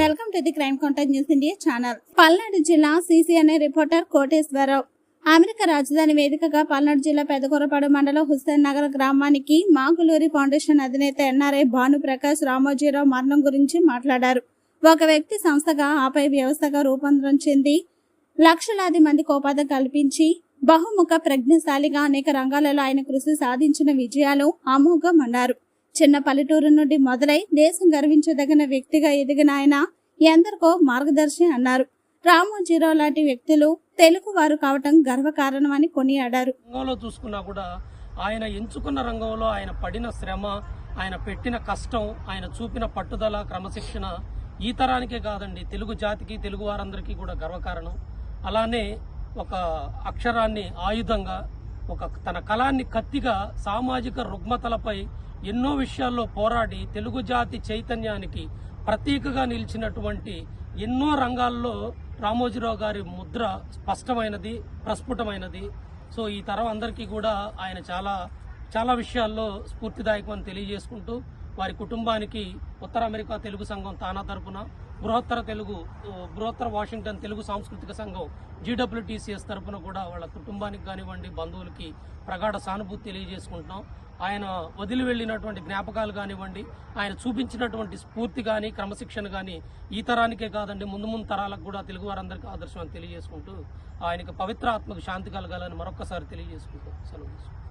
Welcome to the crime contact news India channel. Palnadu జిల్లా అనే reporter Koteswararao. America రాజధాని వేదికగా పల్నాడు జిల్లా పెదకూరపాడు మండలం హుస్సేన్ నగర్ గ్రామానికి మాగులూరి ఫౌండేషన్ అధినేత ఎన్ఆర్ఐ భానుప్రకాష్ రామోజీరావు మరణం గురించి మాట్లాడారు. ఒక వ్యక్తి సంస్థగా ఆపై వ్యవస్థగా రూపాంతరం చెంది లక్షలాది మందికి ఉపాధి కల్పించి బహుముఖ ప్రజ్ఞశాలిగా అనేక రంగాలలో ఆయన కృషి సాధించిన విజయాలు అమోఘం అన్నారు చిన్న పల్లెటూరు నుండి మొదలై దేశం గర్వించదగిన వ్యక్తిగా ఎదిగిన ఆయన ఎందరికో మార్గదర్శి అన్నారు. రామోజీరావు లాంటి వ్యక్తులు తెలుగు వారు కావటం గర్వకారణమని కొనియాడారు. రంగంలో చూసుకున్నా కూడా ఆయన ఎంచుకున్న రంగంలో ఆయన పడిన శ్రమ ఆయన పెట్టిన కష్టం ఆయన చూపిన పట్టుదల క్రమశిక్షణ ఈ తరానికే కాదండి. తెలుగు జాతికి తెలుగు వారందరికీ కూడా గర్వకారణం. అలానే ఒక అక్షరాన్ని ఆయుధంగా ఒక తన కళాన్ని కత్తిగా సామాజిక రుగ్మతలపై ఎన్నో విషయాల్లో పోరాడి తెలుగు జాతి చైతన్యానికి ప్రతీకగా నిలిచినటువంటి ఎన్నో రంగాల్లో రామోజీరావు గారి ముద్ర స్పష్టమైనది ప్రస్ఫుటమైనది. సో ఈ తరం అందరికీ కూడా ఆయన చాలా చాలా విషయాల్లో స్ఫూర్తిదాయకమని తెలియజేసుకుంటూ వారి కుటుంబానికి ఉత్తర అమెరికా తెలుగు సంఘం తానా తరపున బృహత్తర తెలుగు బృహత్తర వాషింగ్టన్ తెలుగు సాంస్కృతిక సంఘం జీడబ్ల్యూటీసీఎస్ తరపున కూడా వాళ్ళ కుటుంబానికి కానివ్వండి బంధువులకి ప్రగాఢ సానుభూతి తెలియజేసుకుంటున్నాం. ఆయన వదిలి వెళ్ళినటువంటి జ్ఞాపకాలు కానివ్వండి ఆయన చూపించినటువంటి స్ఫూర్తి కానీ క్రమశిక్షణ కానీ ఈ తరానికే కాదండి ముందు ముందు తరాలకు కూడా తెలుగు వారందరికీ ఆదర్శం అని తెలియజేసుకుంటూ ఆయనకు పవిత్ర ఆత్మకు శాంతి కలగాలని మరొక్కసారి తెలియజేసుకుంటూ సెలవు తీసుకుంటాం